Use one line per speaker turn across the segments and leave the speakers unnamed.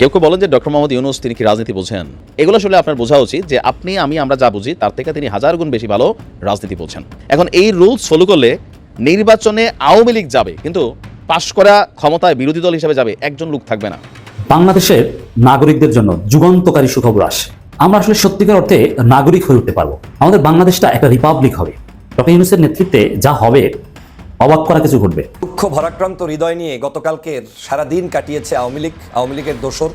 কেউ কেউ বলেন যে ডক্টর মোহাম্মদ ইউনুস তিনি কি রাজনীতি বোঝেন? এগুলো আসলে আপনার বোঝা উচিত যে আপনি, আমি, আমরা যা বুঝি, তার থেকে তিনি হাজার গুণ বেশি ভালো রাজনীতি বোঝেন। এখন এই রুলস ফলো করলে নির্বাচনে আওয়ামী লীগ যাবে, কিন্তু পাশ করা ক্ষমতায় বিরোধী দল হিসেবে যাবে, একজন লোক থাকবে না।
বাংলাদেশের নাগরিকদের জন্য যুগান্তকারী সুখবর আসে। আমরা আসলে সত্যিকার অর্থে নাগরিক হয়ে উঠতে পারব। আমাদের বাংলাদেশটা একটা রিপাবলিক হবে। ডক্টর ইউনুসের নেতৃত্বে যা হবে অবাক করা কিছু ঘটবে।
দুঃখ ভরাক্রান্ত হৃদয় নিয়ে গতকালকের সারাদিন কাটিয়েছে আওয়ামী লীগ, আওয়ামী লীগের দোসর।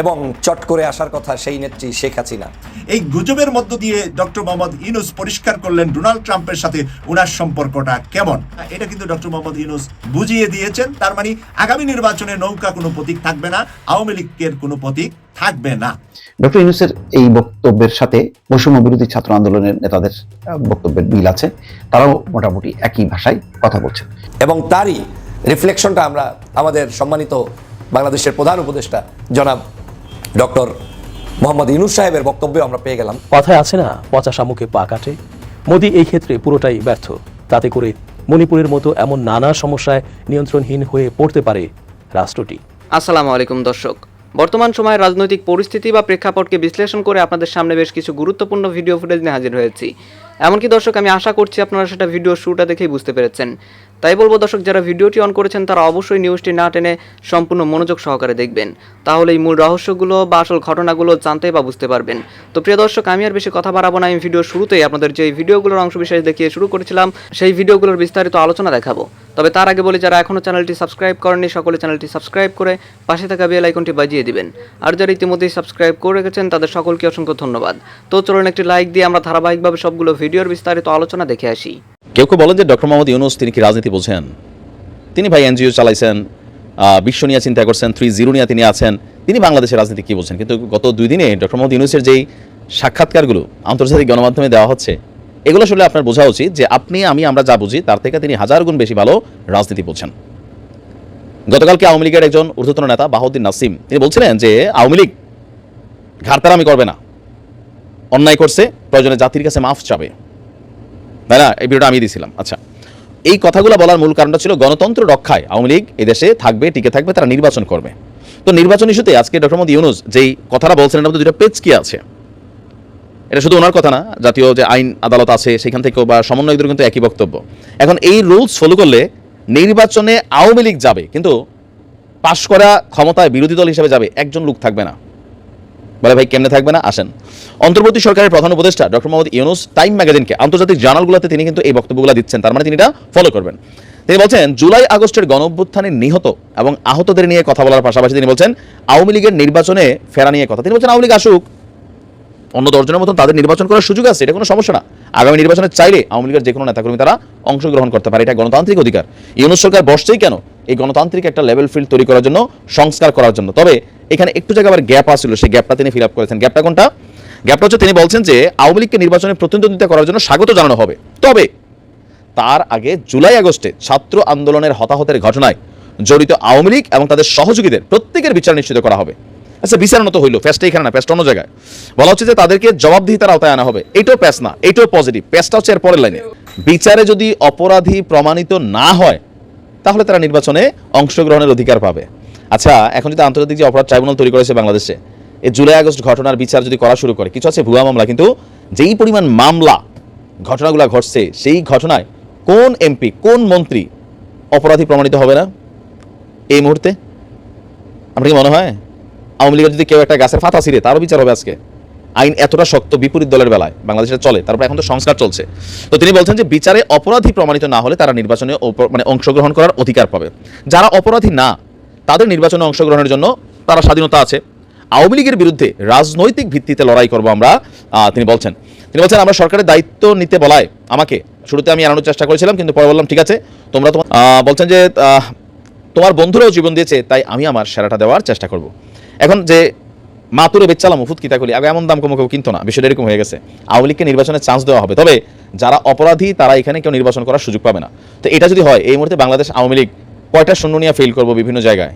এবং চট করে আসার কথা সেই নেত্রী শেখ হাসিনা।
এই গুজবের মধ্য দিয়ে ডক্টর মোহাম্মদ ইউনুস পরিষ্কার করলেন ডোনাল্ড ট্রাম্পের সাথে ওনার সম্পর্কটা কেমন? এটা কিন্তু ডক্টর মোহাম্মদ ইউনুস বুঝিয়ে দিয়েছেন। তার মানে আগামী নির্বাচনে নৌকা কোনো প্রতীক থাকবে না আওয়ামী লীগের কোনো প্রতীক থাকবে না।
ডক্টর ইউনুসের এই বক্তব্যের সাথে বৈষম্য বিরোধী ছাত্র আন্দোলনের নেতাদের বক্তব্যের মিল আছে। তারাও মোটামুটি একই ভাষায় কথা বলছেন।
এবং তারই রিফ্লেকশনটা আমরা আমাদের সম্মানিত বাংলাদেশের প্রধান উপদেষ্টা জনাব ডক্টর মোহাম্মদ ইনুস সাহেবের বক্তব্যে আমরা পেয়ে গেলাম।
কথায় আছে না পচা শামুকে পা কাটে। মোদি এই ক্ষেত্রে পুরোটাই ব্যর্থ। তাতে করে মণিপুরের মতো এমন নানা সমস্যায় নিয়ন্ত্রণহীন হয়ে পড়তে পারে রাষ্ট্রটি।
আসসালামু আলাইকুম দর্শক। বর্তমান সময়ের রাজনৈতিক পরিস্থিতি বা প্রেক্ষাপটকে বিশ্লেষণ করে আপনাদের সামনে বেশ কিছু গুরুত্বপূর্ণ ভিডিও ফুটেজ নিয়ে হাজির হয়েছি। এমনকি দর্শক আমি আশা করছি আপনারা সেটা ভিডিও শুরুটা দেখেই বুঝতে পেরেছেন। তাই বলব দর্শক, যারা ভিডিওটি অন করেছেন, তারা অবশ্যই নিউজটি না টেনে সম্পূর্ণ মনোযোগ সহকারে দেখবেন। তাহলে এই মূল রহস্যগুলো বা আসল ঘটনাগুলো জানতে বা বুঝতে পারবেন। তো প্রিয় দর্শক, আমি আর বেশি কথা বাড়াবো না। আমি ভিডিও শুরুতেই আপনাদের যে ভিডিওগুলোর অংশ বিশেষ দেখিয়ে শুরু করেছিলাম, সেই ভিডিওগুলোর বিস্তারিত আলোচনা দেখাবো। তবে তার আগে বলি, যারা এখনও চ্যানেলটি সাবস্ক্রাইব করেননি, সকলে চ্যানেলটি সাবস্ক্রাইব করে পাশে থাকা বেল আইকনটি বাজিয়ে দিবেন। আর যারা ইতিমধ্যেই সাবস্ক্রাইব করে রেখেছেন, তাদের সকলকে অসংখ্য ধন্যবাদ। তো চলুন একটি লাইক দিয়ে আমরা ধারাবাহিকভাবে সবগুলো ভিডিওর বিস্তারিত আলোচনা দেখে আসি।
কেউ কেউ বলেন যে ডক্টর মোহাম্মদ ইউনুস তিনি কি রাজনীতি বোঝেন? তিনি ভাই এনজিও চালাইছেন বিশ্ব নিয়ে চিন্তা করছেন, থ্রি জিরো নিয়ে তিনি আছেন, তিনি বাংলাদেশের রাজনীতি কি বোঝেন? কিন্তু গত দুই দিনে ডক্টর মোহাম্মদ ইউনুসের যেই সাক্ষাৎকারগুলো আন্তর্জাতিক গণমাধ্যমে দেওয়া হচ্ছে, এগুলো আসলে আপনার বোঝা উচিত যে আপনি, আমি, আমরা যা বুঝি, তার থেকে তিনি হাজার গুণ বেশি ভালো রাজনীতি বোঝেন। গতকালকে আওয়ামী লীগের একজন ঊর্ধ্বতন নেতা, বাহাউদ্দিন নাসিম, তিনি বলছিলেন যে আওয়ামী লীগ ঘাড়তারামি করবে না, অন্যায় করছে, প্রয়োজনে জাতির কাছে মাফ চাবে। তাই না এই ভিডিওটা আমি দিয়েছিলাম আচ্ছা এই কথাগুলো বলার মূল কারণটা ছিল গণতন্ত্র রক্ষায় আওয়ামী লীগ এদেশে থাকবে, টিকে থাকবে, তারা নির্বাচন করবে। তো নির্বাচন ইস্যুতে আজকে ডক্টর মোহাম্মদ ইউনুস যেই কথাটা বলছেন মধ্যে দুটো পেজ কি আছে। এটা শুধু ওনার কথা না, জাতীয় যে আইন আদালত আছে সেখান থেকেও বা সমন্বয়কদের কিন্তু একই বক্তব্য। এখন এই রুলস ফলো করলে নির্বাচনে আওয়ামী লীগ যাবে, কিন্তু পাশ করা ক্ষমতায় বিরোধী দল হিসেবে যাবে, একজন লোক থাকবে না। বলে, ভাই, কেমনে থাকবে না? আসেন। অন্তর্বর্তী সরকারের প্রধান উপদেষ্টা ডক্টর মোহাম্মদ ইউনুস টাইম ম্যাগাজিনকে আন্তর্জাতিক জার্নালগুলোতে তিনি কিন্তু এই বক্তব্যগুলো দিচ্ছেন। তার মানে তিনি এটা ফলো করবেন। তিনি বলছেন, জুলাই আগস্টের গণ নিহত এবং আহতদের নিয়ে কথা বলার পাশাপাশি তিনি বলছেন, আওয়ামী লীগের নির্বাচনে ফেরা নিয়ে কথা। তিনি বলছেন, আওয়ামী লীগ আসুক অন্য দশজনের মতন তাদের নির্বাচন করার সুযোগ আছে, এটা কোনো সমস্যা না। আগামী নির্বাচনে চাইলে আওয়ামী লীগের যে কোনো নেতাকর্মী তারা অংশগ্রহণ করতে পারে, এটা গণতান্ত্রিক অধিকার। ইউনুস সরকার বসছেই কেন? এই গণতান্ত্রিক একটা লেভেল ফিল্ড তৈরি করার জন্য, সংস্কার করার জন্য। তবে এখানে একটু জায়গা আবার গ্যাপ আসছিল, সেই গ্যাপটা তিনি ফিল আপ করেছেন। গ্যাপটা কোনটা? গ্যাপটা হচ্ছে তিনি বলছেন যে, আওয়ামী লীগকে নির্বাচনে প্রতিদ্বন্দ্বিতা করার জন্য স্বাগত জানানো হবে। তবে তার আগে জুলাই আগস্টে ছাত্র আন্দোলনের হতাহতের ঘটনায় জড়িত আওয়ামী লীগ এবং তাদের সহযোগীদের প্রত্যেকের বিচার নিশ্চিত করা হবে। আচ্ছা বিচার মতো হইল প্যাসটা এখানে না প্যাসটা অন্য জায়গায়। বলা হচ্ছে যে তাদেরকে জবাবদিহিতার আওতায় আনা হবে। এইটাও প্যাস না এইটাও পজিটিভ প্যাসটা হচ্ছে এর পরের লাইনে বিচারে যদি অপরাধী প্রমাণিত না হয়, তাহলে তারা নির্বাচনে অংশগ্রহণের অধিকার পাবে। আচ্ছা এখন যদি আন্তর্জাতিক যে অপরাধ ট্রাইব্যুনাল তৈরি করেছে বাংলাদেশে এই জুলাই আগস্ট ঘটনার বিচার যদি করা শুরু করে, কিছু আছে ভুয়া মামলা, কিন্তু যেই পরিমাণ মামলা ঘটনাগুলো ঘটছে, সেই ঘটনায় কোন এমপি, কোন মন্ত্রী অপরাধী প্রমাণিত হবে না? এই মুহূর্তে? আপনার কি মনে হয়? আওয়ামী লীগের যদি কেউ একটা গাছের ফাতা ছিঁড়ে, তারও বিচার হবে আজকে। আইন এতটা শক্ত, বিপরীত দলের বেলায়, বাংলাদেশে চলে, তারপর এখন তো সংস্কার চলছে। তো তিনি বলছেন যে বিচারে অপরাধী প্রমাণিত না হলে তারা নির্বাচনে মানে অংশগ্রহণ করার অধিকার পাবে। যারা অপরাধী না, তাদের নির্বাচনে অংশগ্রহণের জন্য তারা স্বাধীনতা আছে। আওয়ামী লীগের বিরুদ্ধে রাজনৈতিক ভিত্তিতে লড়াই করব আমরা তিনি বলছেন। তিনি বলছেন, আমরা সরকারের দায়িত্ব নিতে বলায়, আমাকে। শুরুতে আমি এড়ানোর চেষ্টা করেছিলাম, কিন্তু পরে বললাম, ঠিক আছে, তোমরা তোমার বলছেন যে তোমার বন্ধুরাও জীবন দিয়েছে, তাই আমি আমার সেরাটা দেওয়ার চেষ্টা করব। এখন যে মাতুরে বেচালাম ওষুধ কিতা করি, আগে এমন দাম কমে কেউ কিনতো না, বিষয়টা এরকম হয়ে গেছে। আওয়ামী লীগকে নির্বাচনে চান্স দেওয়া হবে। তবে যারা অপরাধী, তারা এখানে কেউ নির্বাচন করার সুযোগ পাবে না। তো এটা যদি হয়, এই মুহূর্তে বাংলাদেশ আওয়ামী লীগ কয়টা শূন্য নিয়ে ফেল করব বিভিন্ন জায়গায়?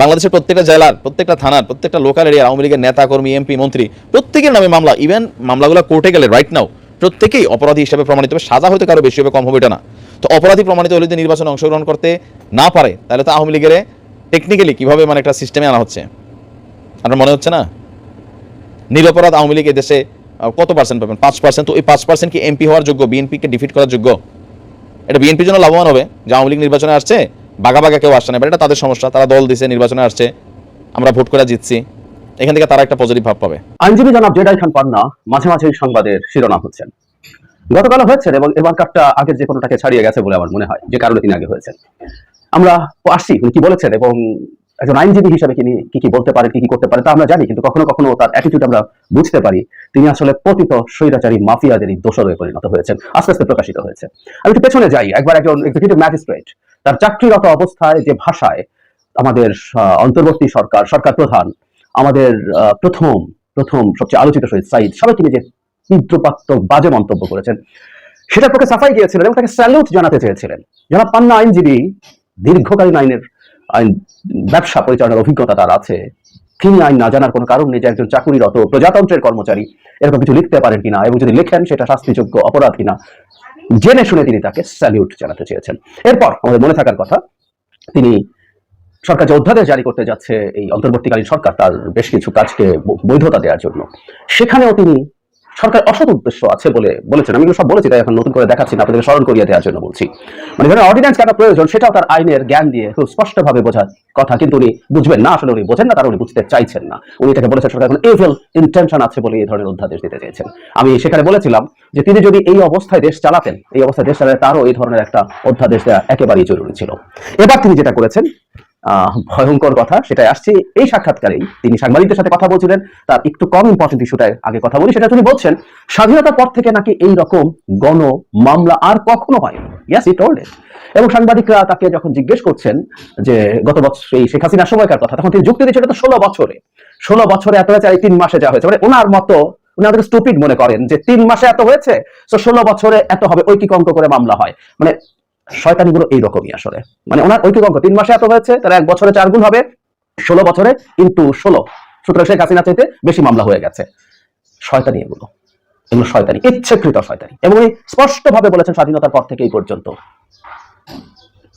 বাংলাদেশের প্রত্যেকটা জেলার, প্রত্যেকটা থানার, প্রত্যেকটা লোকাল এরিয়ার আওয়ামী লীগের নেতা কর্মী এমপি মন্ত্রী, প্রত্যেকের নামে মামলা। ইভেন মামলাগুলো কোর্টে গেলে রাইট নাও প্রত্যেকেই অপরাধী হিসেবে প্রমাণিত হবে। সাজা হয়তো কারও বেশি হবে, কম হবে এটা না। তো অপরাধী প্রমাণিত হলে যদি নির্বাচনে অংশগ্রহণ করতে না পারে, তাহলে তো আওয়ামী লীগের টেকনিক্যালি কীভাবে মানে একটা সিস্টেমে আনা হচ্ছে? আপনার মনে হচ্ছে না? নিরপরাধ আওয়ামী লীগ এই দেশে কত পার্সেন্ট পাবেন? পাঁচ পার্সেন্ট তো ওই পাঁচ পার্সেন্ট কি এমপি হওয়ার যোগ্য? বিএনপিকে ডিফিট করার যোগ্য? এটা বিএনপির জন্য লাভবান হবে। যে আওয়ামী লীগ নির্বাচনে আসছে বাঘা বাঘা কেউ আসছে না। এটা তাদের সমস্যা। তারা দল দিছে, নির্বাচনে আসছে। আমরা ভোট করে জিতছি। এখান থেকে তারা একটা পজিটিভ ভাব পাবে।
আইনজীবী জনাব জেডাই খান পান্না মাঝে মাঝে সংবাদের শিরোনাম হচ্ছেন। গতকাল হয়েছেন এবং এবার কাপটা আগের যে কোনোটাকে ছাড়িয়ে গেছে বলে আমার মনে হয়, যে কারণে তিনি আগে হয়েছেন। আমরা উনি কি বলেছেন এবং একজন আইনজীবী হিসেবে তিনি কি কি বলতে পারেন, কি কি করতে পারেন তা আমরা জানি, কিন্তু কখনো কখনো তার অ্যাটিটিউড আমরা বুঝতে পারি। তিনি আসলে পতিত স্বৈরাচারী, মাফিয়াদেরই দোষরে পরিণত হয়েছেন, আস্তে আস্তে প্রকাশিত হয়েছে। আমি একটু পেছনে যাই, একবার একজন এক্সিকিউটিভ ম্যাজিস্ট্রেট তার চাকরিরত অবস্থায় যে ভাষায় আমাদের অন্তর্বর্তী সরকার সরকার প্রধান, আমাদের প্রথম প্রথম সবচেয়ে আলোচিত শহীদ সাইদ সবাইকে নিয়ে যে তীব্রপাত্মক বাজে মন্তব্য করেছেন? সেটার পক্ষে সাফাই গিয়েছিলেন এবং তাকে স্যালুট জানাতে চেয়েছিলেন। যারা পান্না আইনজীবী দীর্ঘকালীন আইনের, আইন ব্যবসা পরিচালনার অভিজ্ঞতা তার আছে। তিনি আইন না জানার কোনো কারণ নেই যে একজন চাকুরিরত প্রজাতন্ত্রের কর্মচারী এরকম কিছু লিখতে পারেন কিনা এবং যদি লেখেন সেটা শাস্তিযোগ্য অপরাধ কিনা। জেনে শুনে তিনি তাকে স্যালিউট জানাতে চেয়েছেন। এরপর আমাদের মনে থাকার কথা, তিনি সরকার যে অধ্যাদেশ জারি করতে যাচ্ছে এই অন্তর্বর্তীকালীন সরকার, তার বেশ কিছু কাজকে বৈধতা দেওয়ার জন্য। সেখানেও তিনি সরকার অসৎ উদ্দেশ্য আছে বলে বলেছেন। আমি সব বলেছি, তাই এখন নতুন করে দেখাচ্ছি না আপনাদের স্মরণ করিয়ে দেওয়ার জন্য বলছি। মানে ধরেন অর্ডিন্যান্স কেন প্রয়োজন, সেটাও তার আইনের জ্ঞান দিয়ে খুব স্পষ্টভাবে বোঝার কথা, কিন্তু উনি বুঝবেন না, আসলে উনি বোঝেন না তার উনি বুঝতে চাইছেন না। উনি এটাকে বলেছেন, সরকার এখন এভিল ইন্টেনশন আছে বলে এই ধরনের অধ্যাদেশ দিতে চেয়েছেন। আমি সেখানে বলেছিলাম যে তিনি যদি এই অবস্থায় দেশ চালাতেন, এই অবস্থায় দেশ চালাতে তারও এই ধরনের একটা অধ্যাদেশ দেওয়া একেবারেই জরুরি ছিল। এবার তিনি যেটা করেছেন ভয়ঙ্কর কথা, সেটাই আসছে। এই সাক্ষাৎকারেই তিনি সাংবাদিকদের সাথে কথা বলছিলেন, তার একটু কম ইম্পর্টেন্ট ইস্যুটায় আগে কথা বলি, সেটা তিনি বলছেন, স্বাধীনতার পর থেকে নাকি এই রকম গণ মামলা আর কখনো হয়নি। ইয়াস ই টোল্ড এবং সাংবাদিকরা তাকে যখন জিজ্ঞেস করছেন যে গত বছর এই শেখ হাসিনার সময়কার কথা, তখন তিনি যুক্তি দিচ্ছেন, এটা তো ষোলো বছরে। ষোলো বছরে এত হয়েছে তিন মাসে যা হয়েছে। মানে ওনার মতো উনি স্টুপিড মনে করেন যে তিন মাসে এত হয়েছে, তো ষোলো বছরে এত হবে, ঐকিক অঙ্ক করে মামলা হয়। মানে শয়তানিগুলো এইরকমই আসলে। মানে ওনার ঐকিক অঙ্ক তিন মাসে এত হয়েছে তার এক বছরে চার গুণ হবে, ষোলো বছরে ইন্টু ষোলো। সুতরাং শেখ হাসিনা চাইতে বেশি মামলা হয়ে গেছে। শয়তানি এগুলো। এগুলো শয়তানি, ইচ্ছাকৃত শয়তানি। এবং উনি স্পষ্টভাবে বলেছেন স্বাধীনতার পর থেকে এই পর্যন্ত।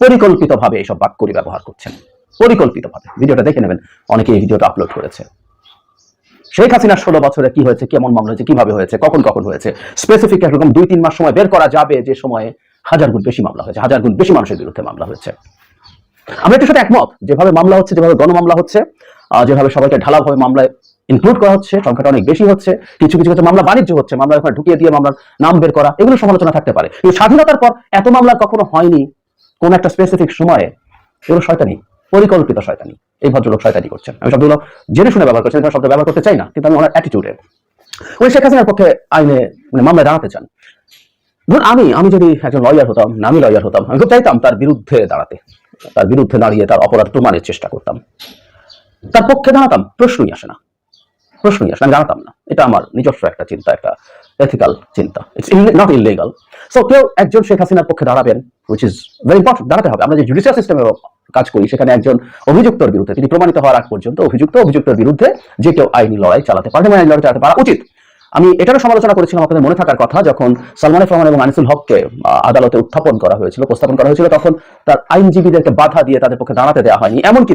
পরিকল্পিতভাবে এইসব বাক্যরি ব্যবহার করছেন। পরিকল্পিতভাবে। ভিডিওটা দেখে নেবেন। অনেকে এই ভিডিওটা আপলোড করেছে। শেখ হাসিনার ষোলো বছরে কি হয়েছে, কেমন মামলা হয়েছে, কীভাবে হয়েছে, কখন কখন হয়েছে? স্পেসিফিক একরকম দুই, তিন মাস সময় বের করা যাবে যে সময়ে হাজার গুণ বেশি মামলা হয়েছে, হাজার গুণ বেশি মানুষের বিরুদ্ধে মামলা হয়েছে। আমরা এটার সাথে একমত, যেভাবে মামলা হচ্ছে, যেভাবে গণমামলা হচ্ছে যেভাবে সবাইকে ঢালাভাবে মামলায় ইনক্লুড করা হচ্ছে, সংখ্যাটা অনেক বেশি হচ্ছে, কিছু কিছু ক্ষেত্রে মামলা বাণিজ্য হচ্ছে, মামলা ওখানে ঢুকিয়ে দিয়ে মামলার নাম বের করা, এগুলো সমালোচনা থাকতে পারে। কিন্তু স্বাধীনতার পর এত মামলা কখনো হয়নি, কোন একটা স্পেসিফিক সময়ে, এগুলো শয়তানি, পরিকল্পিত শয়তানি, এই ভদ্রলোক শয়তানি করছেন। আমি শব্দগুলো জেনে শুনে ব্যবহার করছি আমি শব্দ ব্যবহার করতে চাই না, কিন্তু আমি ওনার অ্যাটিটিউডে উনি শেখ হাসিনার পক্ষে আইনে মানে মামলায় দাঁড়াতে চান। ধরুন আমি আমি যদি একজন লয়ার হতাম নামি লয়ার হতাম আমি খুব চাইতাম তার বিরুদ্ধে দাঁড়াতে তার বিরুদ্ধে দাঁড়িয়ে তার অপরাধ প্রমাণের চেষ্টা করতাম। তার পক্ষে দাঁড়াতাম প্রশ্নই আসে না প্রশ্নই আসে না, আমি না। এটা আমার নিজস্ব একটা চিন্তা একটা এথিক্যাল চিন্তা। ইটস নট ইলিগাল সো কেউ একজন শেখ হাসিনার পক্ষে দাঁড়াবেন উইচ ইজ ভেরি ইম্পর্টেন্ট দাঁড়াতে হবে। আমরা যে জুডিশিয়াল সিস্টেমে কাজ করি সেখানে একজন অভিযুক্তর বিরুদ্ধে তিনি প্রমাণিত হওয়ার আগ পর্যন্ত অভিযুক্ত অভিযুক্তের বিরুদ্ধে যে কেউ আইনি লড়াই চালাতে পারে আইনি লড়াই চালাতে পারা উচিত। আমি এটারও সমালোচনা করেছিলাম আপনাদের মনে থাকার কথা, যখন সালমান রহমান এবং আনিসুল হককে আদালতে উত্থাপন করা হয়েছিল, উপস্থাপন করা হয়েছিল, তখন তার আইনজীবীদেরকে বাধা দিয়ে তাদের পক্ষে দাঁড়াতে দেওয়া হয়নি। এমনকি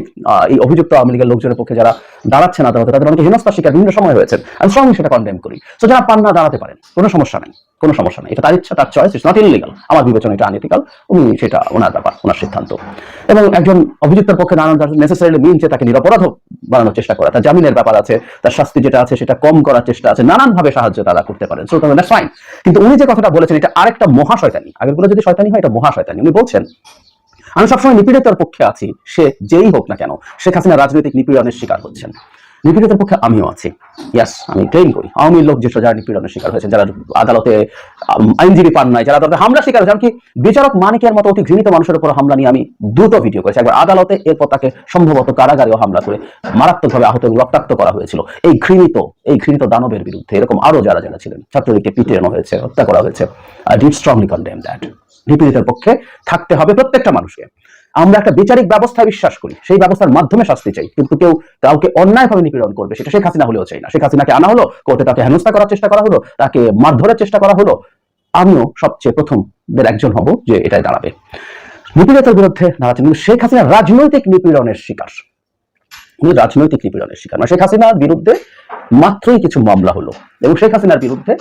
এই অভিযুক্ত আওয়ামী লীগের লোকজনের পক্ষে যারা দাঁড়াচ্ছেন আদালতে, তাদের অনেকে হেনস্থার শিকার, বিভিন্ন সময় হয়েছে আমি সঙ্গে সেটা কন্ডেম করি। তো যারা পান না, দাঁড়াতে পারেন। কোনো সমস্যা নেই। কোনো সমস্যা নেই। এটা তার ইচ্ছা, তার চয়েস ইটস নট ইলিগাল আমার বিবেচনা এটা আনইথিক্যাল উনি সেটা ওনার ব্যাপার, ওনার সিদ্ধান্ত। এবং একজন অভিযুক্তের পক্ষে দাঁড়ানো নেসেসারিলি মিন যে তাকে নিরপরাধ বানানোর চেষ্টা করা, তার জামিনের ব্যাপার আছে, তার শাস্তি যেটা আছে সেটা কম করার চেষ্টা আছে নানান ভাবে সাহায্য তারা করতে পারেন। সো দ্যাটস ফাইন কিন্তু উনি যে কথাটা বলেছেন, এটা আরেকটা মহা শয়তানি। আগেরগুলো যদি শয়তানি হয়, এটা মহা শয়তানি। উনি বলছেন, আমি সবসময় নিপীড়িতার পক্ষে আছি, সে যেই হোক না কেন, শেখ হাসিনা রাজনৈতিক নিপীড়নের শিকার হচ্ছেন। নিপীড়িতের পক্ষে আমিও আছি। ইয়াস আমি ট্রেন করি। আওয়ামী লোক যেসব যারা নিপীড়নের শিকার হয়েছে, যারা আদালতে আইনজীবী পান নাই, যারা আদালতে হামলা শিকার হয়েছে, এমনকি বিচারক মানিকের মতো অতি ঘৃণিত মানুষের উপর হামলা নিয়ে আমি দ্রুত ভিডিও করেছি। একবার আদালতে এরপর তাকে সম্ভবত কারাগারেও হামলা করে মারাত্মকভাবে আহত এবং রক্তাক্ত করা হয়েছিল। এই ঘৃণিত এই ঘৃণিত দানবের বিরুদ্ধে এরকম আরও যারা যারা ছিলেন ছাত্রদেরকে পিটিয়ে হয়েছে, হত্যা করা হয়েছে I did strongly condemn that নিপীড়িতের পক্ষে থাকতে হবে প্রত্যেকটা মানুষকে। আমরা একটা বিচারিক ব্যবস্থায় বিশ্বাস করি, সেই ব্যবস্থার মাধ্যমে শাস্তি চাই। কিন্তু কেউ কাউকে অন্যায়ভাবে নিপীড়ন করবে, সেটা শেখ হাসিনা হলেও চাই না। শেখ হাসিনাকে আনা হলো, কোর্টে তাকে হেনস্থা করার চেষ্টা করা হলো, তাকে মারধরের চেষ্টা করা হলো। আমিও সবচেয়ে প্রথমদের একজন হব যে এটাই দাঁড়াবে। নিপীড়িতের বিরুদ্ধে দাঁড়াচ্ছেন কিন্তু শেখ হাসিনা রাজনৈতিক নিপীড়নের শিকার। উনি রাজনৈতিক নিপীড়নের শিকার। মানে শেখ হাসিনার বিরুদ্ধে মাত্রই কিছু মামলা হলো। এবং শেখ হাসিনার বিরুদ্ধে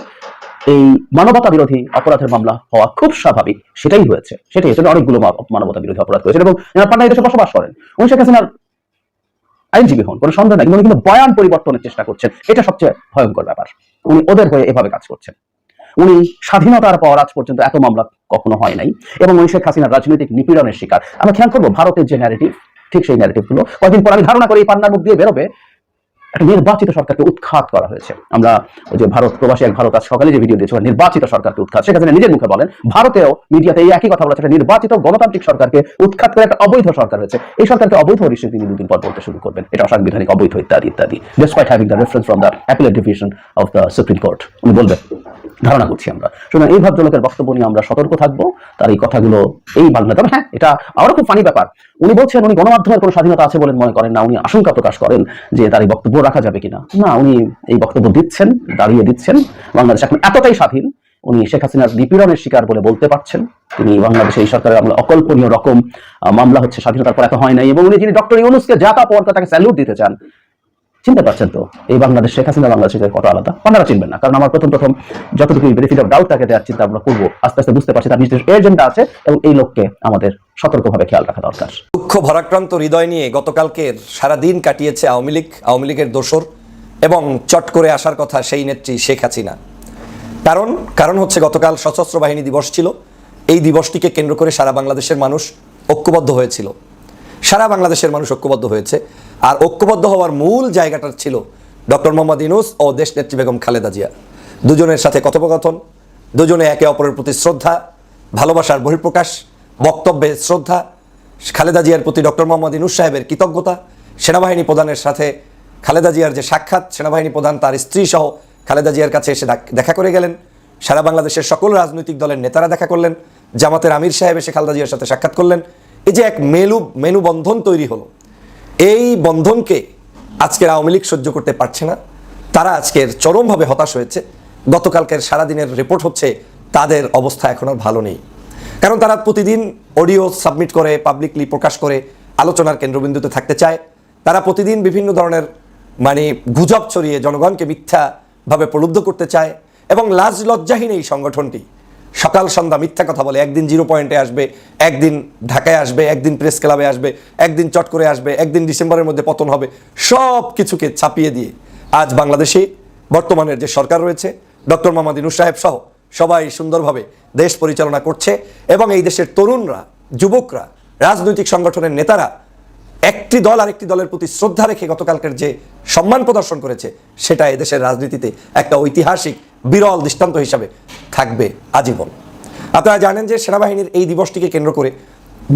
এই মানবতা বিরোধী অপরাধের মামলা হওয়া খুব স্বাভাবিক। সেটাই হয়েছে। সেটাই হয়েছে অনেকগুলো মানবতা বিরোধী অপরাধ হয়েছে। এবং পান্না এই বসবাস করেন, উনি শেখ হাসিনার আইনজীবী হন, কোনো সন্দেহ নাই, কিন্তু বয়ান পরিবর্তনের চেষ্টা করছেন। এটা সবচেয়ে ভয়ঙ্কর ব্যাপার। উনি ওদের হয়ে এভাবে কাজ করছেন। উনি স্বাধীনতার পর আজ পর্যন্ত এত মামলা কখনো হয় নাই। এবং উনি শেখ হাসিনার রাজনৈতিক নিপীড়নের শিকার। আমরা খেয়াল করব, ভারতের যে ন্যারেটিভ ঠিক সেই ন্যারেটিভগুলো। কয়েকদিন পর আমি ধারণা করি, এই পান্নার মুখ দিয়ে বেরোবে। নির্বাচিত সরকারকে উৎখাত করা হয়েছে। আমরা ওই যে ভারত প্রবাসী এক ভারত আজ সকালে যে ভিডিও দিয়েছে ওরা নির্বাচিত সরকারকে উৎখাত। সেখানে নিজের মুখে বলেন, ভারতেও মিডিয়াতে এই একই কথা বলেছে একটা নির্বাচিত গণতান্ত্রিক সরকারকে উৎখাত করে একটা অবৈধ সরকার হয়েছে। এই সরকারকে অবৈধ হিসেবে তিনি দুদিন পর বলতে শুরু করবেন। এটা অসাংবিধানিক, অবৈধ ইত্যাদি ইত্যাদি। Despite having the reference from the appellate division of the supreme court উনি বলবেন, ধারণা করছি আমরা। সুতরাং এই ভদ্রলোকের বক্তব্য নিয়ে আমরা সতর্ক থাকব। তার এই কথাগুলো এই বাংলা তবে হ্যাঁ এটা আরও খুব ফানি ব্যাপার। উনি বলছেন, উনি গণমাধ্যমের কোনো স্বাধীনতা আছে বলে মনে করেন না। উনি আশঙ্কা প্রকাশ করেন যে তার এই বক্তব্য রাখা যাবে কিনা? না, উনি এই বক্তব্য দিচ্ছেন, দাঁড়িয়ে দিচ্ছেন। বাংলাদেশ এখন এতটাই স্বাধীন, উনি শেখ হাসিনার নিপীড়নের শিকার বলে বলতে পারছেন। তিনি বাংলাদেশে এই সরকারের আমরা অকল্পনীয় রকম মামলা হচ্ছে, স্বাধীনতার পর এত হয় নাই। এবং উনি যিনি ডক্টর ইউনুসকে যা তা পর তাকে স্যালুট দিতে চান চিনতে পারছেন তো, এই বাংলাদেশ শেখ হাসিনা বাংলাদেশের কত আলাদা? আপনারা চিনবেন না, কারণ আমার প্রথম প্রথম যতটুকু বেনিফিট অফ ডাউট তাকে দেওয়ার চিন্তা আমরা করব, আস্তে আস্তে বুঝতে পারছি তার নিজের এজেন্ডা আছে এবং এই লোককে আমাদের সতর্কভাবে খেয়াল রাখা দরকার।
দুঃখ, ভরাক্রান্ত হৃদয় নিয়ে গতকালকের সারা দিন কাটিয়েছে আওয়ামী লীগ, আওয়ামী লীগের দোসর এবং চট করে আসার কথা সেই নেত্রী শেখ হাসিনা। কারণ কারণ হচ্ছে গতকাল সশস্ত্র বাহিনী দিবস ছিল, এই দিবসটিকে কেন্দ্র করে সারা বাংলাদেশের মানুষ ঐক্যবদ্ধ হয়েছিল। সারা বাংলাদেশের মানুষ ঐক্যবদ্ধ হয়েছে। আর ঐক্যবদ্ধ হওয়ার মূল জায়গাটা ছিল ডক্টর মোহাম্মদ ইনুস ও দেশনেত্রী বেগম খালেদা জিয়া। দুজনের সাথে কথোপকথন, দুজনে একে অপরের প্রতি শ্রদ্ধা, ভালোবাসার বহিঃপ্রকাশ, বক্তব্যে শ্রদ্ধা, খালেদা জিয়ার প্রতি ডক্টর মোহাম্মদ ইনুস সাহেবের কৃতজ্ঞতা, সেনাবাহিনী প্রধানের সাথে খালেদা জিয়ার যে সাক্ষাৎ, সেনাবাহিনী প্রধান তার স্ত্রী সহ খালেদা জিয়ার কাছে এসে দেখা করে গেলেন। সারা বাংলাদেশের সকল রাজনৈতিক দলের নেতারা দেখা করলেন। জামাতের আমির সাহেব এসে খালেদা জিয়ার সাথে সাক্ষাৎ করলেন। এই যে এক মেলু মেনু বন্ধন তৈরি হলো। এই বন্ধনকে আজকের আওয়ামী লীগ সহ্য করতে পারছে না। তারা আজকের চরমভাবে হতাশ হয়েছে। গতকালকের সারাদিনের রিপোর্ট হচ্ছে, তাদের অবস্থা এখন আর ভালো নেই। কারণ তারা প্রতিদিন অডিও সাবমিট করে, পাবলিকলি প্রকাশ করে, আলোচনার কেন্দ্রবিন্দুতে থাকতে চায়। তারা প্রতিদিন বিভিন্ন ধরনের মানে গুজব ছড়িয়ে জনগণকে মিথ্যাভাবে প্রলুব্ধ করতে চায়। এবং লাজ লজ্জাহীন এই সংগঠনটি সকাল সন্ধ্যা মিথ্যা কথা বলে, একদিন জিরো পয়েন্টে আসবে, একদিন ঢাকায় আসবে, একদিন প্রেস ক্লাবে আসবে, একদিন চট করে আসবে, একদিন ডিসেম্বরের মধ্যে পতন হবে, সব কিছুকে ছাপিয়ে দিয়ে আজ বাংলাদেশে বর্তমানের যে সরকার রয়েছে, ডক্টর মোহাম্মদ ইনুস সাহেব সহ সবাই সুন্দরভাবে দেশ পরিচালনা করছে এবং এই দেশের তরুণরা, যুবকরা, রাজনৈতিক সংগঠনের নেতারা একটি দল আরেকটি দলের প্রতি শ্রদ্ধা রেখে গতকালকের যে সম্মান প্রদর্শন করেছে, সেটা এদেশের রাজনীতিতে একটা ঐতিহাসিক, বিরল দৃষ্টান্ত হিসাবে থাকবে আজীবন। আপনারা জানেন যে সেনাবাহিনীর এই দিবসটিকে কেন্দ্র করে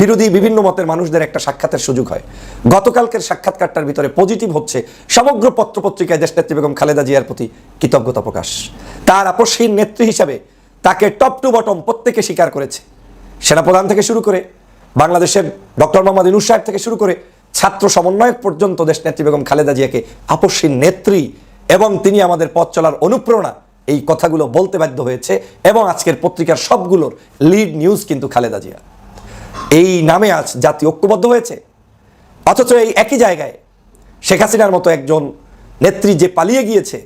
বিরোধী বিভিন্ন মতের মানুষদের একটা সাক্ষাতের সুযোগ হয়। গতকালকের সাক্ষাৎকারটার ভিতরে পজিটিভ হচ্ছে সমগ্র পত্রপত্রিকায় দেশ নেত্রী বেগম খালেদা জিয়ার প্রতি কৃতজ্ঞতা প্রকাশ। তার আপসহীন নেত্রী হিসাবে তাকে টপ টু বটম প্রত্যেকে স্বীকার করেছে। সেনাপ্রধান থেকে শুরু করে বাংলাদেশের ডক্টর মোহাম্মদ ইনুস সাহেব থেকে শুরু করে ছাত্র সমন্বয়ক পর্যন্ত দেশ নেত্রী বেগম খালেদা জিয়াকে আপসীন নেত্রী এবং তিনি আমাদের পথ চলার অনুপ্রেরণা, এই কথাগুলো বলতে বাধ্য হয়েছে এবং আজকের পত্রিকার সবগুলোর লিড নিউজ কিন্তু খালেদা জিয়া। এই নামে আজ জাতি ঐক্যবদ্ধ হয়েছে। অথচ এই একই জায়গায় শেখ হাসিনার মতো একজন নেত্রী যে পালিয়ে গিয়েছে,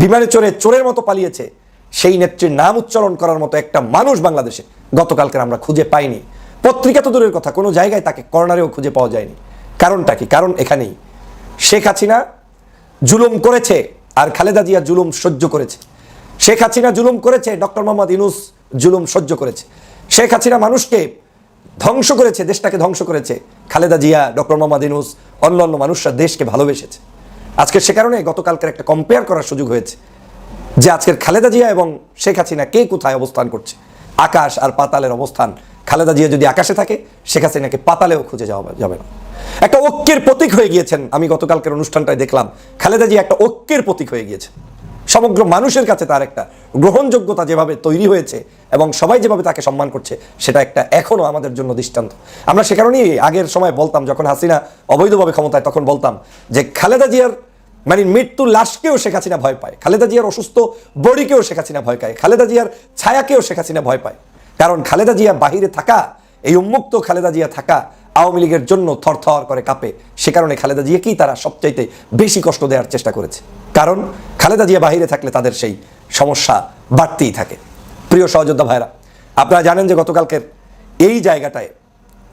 বিমানে চড়ে চোরের মতো পালিয়েছে, সেই নেত্রীর নাম উচ্চারণ করার মতো একটা মানুষ বাংলাদেশে গতকালকে আমরা খুঁজে পাইনি। পত্রিকা তো দূরের কথা, কোনো জায়গায় তাকে কর্নারেও খুঁজে পাওয়া যায়নি। কারণটা কি? কারণ এখানেই। শেখ হাসিনা জুলুম করেছে আর খালেদা জিয়া জুলুম সহ্য করেছে। শেখ হাসিনা জুলুম করেছে, ডক্টর মোহাম্মদ ইনুস জুলুম সহ্য করেছে। শেখ হাসিনা মানুষকে ধ্বংস করেছে, দেশটাকে ধ্বংস করেছে। খালেদা জিয়া, ডক্টর মোহাম্মদ ইনুস অন্য অন্য মানুষরা দেশকে ভালোবেসেছে। আজকে সে কারণে গতকালকের একটা কম্পেয়ার করার সুযোগ হয়েছে। যে আজকের খালেদা জিয়া এবং শেখ হাসিনা কে কোথায় অবস্থান করছে? আকাশ আর পাতালের অবস্থান খালেদা জিয়া যদি আকাশে থাকে, শেখ হাসিনাকে পাতালেও খুঁজে যাওয়া যাবে না। একটা ঐক্যের প্রতীক হয়ে গিয়েছেন, আমি গতকালকের অনুষ্ঠানটায় দেখলাম, খালেদা জিয়া একটা ঐক্যের প্রতীক হয়ে গিয়েছে সমগ্র মানুষের কাছে তার একটা গ্রহণযোগ্যতা যেভাবে তৈরি হয়েছে এবং সবাই যেভাবে তাকে সম্মান করছে, সেটা একটা এখনও আমাদের জন্য দৃষ্টান্ত। আমরা সে কারণেই আগের সময় বলতাম, যখন হাসিনা অবৈধভাবে ক্ষমতায়, তখন বলতাম যে খালেদা জিয়ার মানে মৃত্যু লাশকেও শেখ হাসিনা ভয় পায়, খালেদা জিয়ার অসুস্থ বডিকেও শেখ হাসিনা ভয় পায়, খালেদা জিয়ার ছায়াকেও শেখ হাসিনা ভয় পায়। কারণ খালেদা জিয়া বাহিরে থাকা, এই উন্মুক্ত খালেদা জিয়া থাকা আওয়ামী লীগের জন্য থরথর করে কাঁপে। সে কারণে খালেদা জিয়াকেই তারা সবচাইতে বেশি কষ্ট দেওয়ার চেষ্টা করেছে। কারণ খালেদা জিয়া বাহিরে থাকলে তাদের সেই সমস্যা বাড়তেই থাকে। প্রিয় সহযোদ্ধা ভাইরা, আপনারা জানেন যে গতকালকের এই জায়গাটায়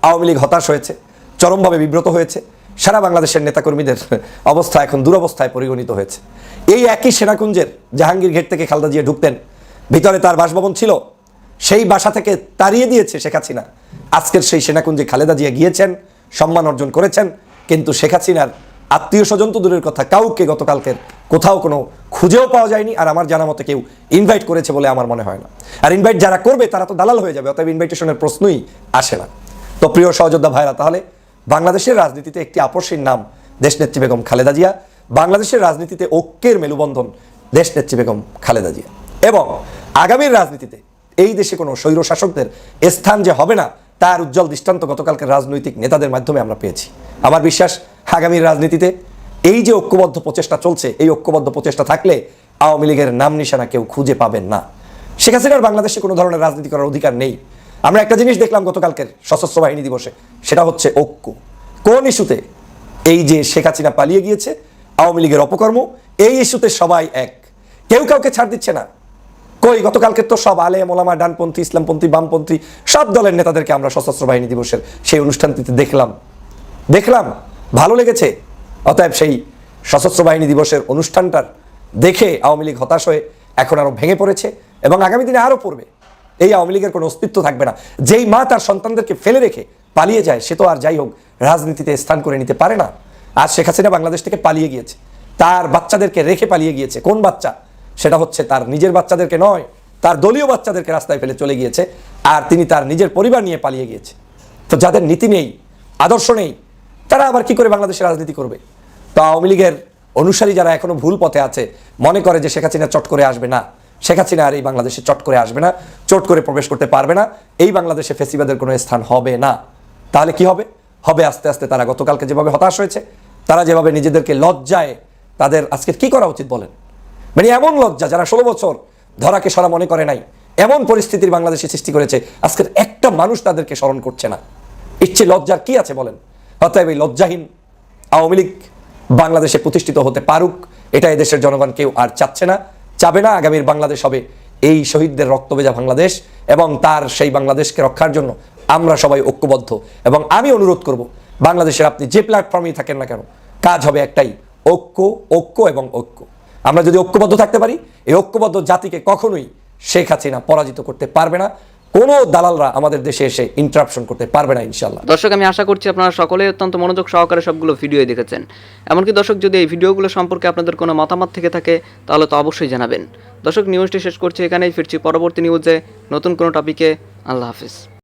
আওয়ামী লীগ হতাশ হয়েছে, চরমভাবে বিব্রত হয়েছে। সারা বাংলাদেশের নেতাকর্মীদের অবস্থা এখন দুরবস্থায় পরিগণিত হয়েছে। এই একই সেনাকুঞ্জের জাহাঙ্গীর গেট থেকে খালেদা জিয়া ঢুকতেন। ভিতরে তার বাসভবন ছিল সেই বাসা থেকে তাড়িয়ে দিয়েছে শেখ হাসিনা। আজকের সেই সেনাকুঞ্জে খালেদা জিয়া গিয়েছেন, সম্মান অর্জন করেছেন, কিন্তু শেখ হাসিনার আত্মীয় স্বজন তো দূরের কথা, কাউকে গতকালকের কোথাও কোনো খুঁজেও পাওয়া যায়নি, আর আমার জানা মতে কেউ ইনভাইট করেছে বলে আমার মনে হয় না। আর ইনভাইট যারা করবে, তারা তো দালাল হয়ে যাবে, অতএব ইনভাইটেশনের প্রশ্নই আসে না। তো প্রিয় সহযোদ্ধা ভাইরা, তাহলে বাংলাদেশের রাজনীতিতে একটি আপসীর নাম, দেশনেত্রী বেগম খালেদা জিয়া। বাংলাদেশের রাজনীতিতে ঐক্যের মেলুবন্ধন দেশনেত্রী বেগম খালেদা জিয়া। এবং আগামীর রাজনীতিতে এই দেশে কোনো স্বৈর শাসকদের স্থান যে হবে না, তার উজ্জ্বল দৃষ্টান্ত গতকালকে রাজনৈতিক নেতাদের মাধ্যমে আমরা পেয়েছি। আমার বিশ্বাস আগামীর রাজনীতিতে এই যে ঐক্যবদ্ধ প্রচেষ্টা চলছে, এই ঐক্যবদ্ধ প্রচেষ্টা থাকলে আওয়ামী লীগের নাম নিশানা কেউ খুঁজে পাবেন না। শেখ হাসিনার বাংলাদেশে কোনো ধরনের রাজনীতি করার অধিকার নেই। আমরা একটা জিনিস দেখলাম গতকালকের সশস্ত্র বাহিনী দিবসে, সেটা হচ্ছে ঐক্য। কোন ইস্যুতে এই যে শেখ হাসিনা পালিয়ে গিয়েছে, আওয়ামী লীগের অপকর্ম, এই ইস্যুতে সবাই এক। কেউ কাউকে ছাড় দিচ্ছে না। কই, গতকালকে তো সব আলে মোলামা ডানপন্থী, ইসলামপন্থী, বামপন্থী, সব দলের নেতাদেরকে আমরা সশস্ত্র বাহিনী দিবসের সেই অনুষ্ঠানটিতে দেখলাম। দেখলাম, ভালো লেগেছে। অতএব সেই সশস্ত্র বাহিনী দিবসের অনুষ্ঠানটার দেখে আওয়ামী লীগ হতাশ হয়ে এখন আরও ভেঙে পড়েছে এবং আগামী দিনে আরও পড়বে। এই আওয়ামী লীগের কোনো অস্তিত্ব থাকবে না। যেই মা তার সন্তানদেরকে ফেলে রেখে পালিয়ে যায়, সে তো আর যাই হোক, রাজনীতিতে স্থান করে নিতে পারে না। আর শেখ হাসিনা বাংলাদেশ থেকে পালিয়ে গিয়েছে। তার বাচ্চাদেরকে রেখে পালিয়ে গিয়েছে। কোন বাচ্চা? সেটা হচ্ছে তার নিজের বাচ্চাদেরকে নয়, তার দলীয় বাচ্চাদেরকে রাস্তায় ফেলে চলে গিয়েছে আর তিনি তার নিজের পরিবার নিয়ে পালিয়ে গিয়েছে। তো যাদের নীতি নেই, আদর্শ নেই, তারা আবার কি করে বাংলাদেশে রাজনীতি করবে? তো আওয়ামী লীগের অনুসারী যারা এখনও ভুল পথে আছে, মনে করে যে শেখ হাসিনা চট করে আসবে না। শেখ হাসিনা আর এই বাংলাদেশে চট করে আসবে না, চট করে প্রবেশ করতে পারবে না, এই বাংলাদেশে ফেসিবাদের কোনো স্থান হবে না। তাহলে কি হবে? হবে আস্তে আস্তে তারা গতকালকে যেভাবে হতাশ হয়েছে, তারা যেভাবে নিজেদেরকে লজ্জায় তাদের আজকে কি করা উচিত বলেন? মানে এমন লজ্জা যারা ষোলো বছর ধরাকে সরা মনে করে নাই। এমন পরিস্থিতির বাংলাদেশে সৃষ্টি করেছে, আজকের একটা মানুষ তাদেরকে স্মরণ করছে না। ইচ্ছে লজ্জার কি আছে বলেন? অতএব এই লজ্জাহীন আওয়ামী লীগ বাংলাদেশে প্রতিষ্ঠিত হতে পারুক, এটা এদেশের জনগণ কেউ আর চাচ্ছে না, চাবে না, আগামীর বাংলাদেশ হবে এই শহীদদের রক্ত রক্তবেজা বাংলাদেশ এবং তার সেই বাংলাদেশকে রক্ষার জন্য আমরা সবাই ঐক্যবদ্ধ। এবং আমি অনুরোধ করব, বাংলাদেশের আপনি যে প্ল্যাটফর্মেই থাকেন না কেন, কাজ হবে একটাই, ঐক্য ঐক্য এবং ঐক্য। আমরা যদি ঐক্যবদ্ধ থাকতে পারি, এই ঐক্যবদ্ধ জাতিকে কখনোই শেখ হাসিনা পরাজিত করতে পারবে না। কোনো দালালরা আমাদের দেশে এসে ইন্টারাপশন করতে পারবে না ইনশাল্লাহ
দর্শক, আমি আশা করছি আপনারা সকলেই অত্যন্ত মনোযোগ সহকারে সবগুলো ভিডিও দেখেছেন। এমনকি দর্শক, যদি এই ভিডিওগুলো সম্পর্কে আপনাদের কোনো মতামত থেকে থাকে, তাহলে তো অবশ্যই জানাবেন। দর্শক নিউজটি শেষ করছি এখানেই। ফিরছি পরবর্তী নিউজে নতুন কোনো টপিকে আল্লাহ হাফিজ।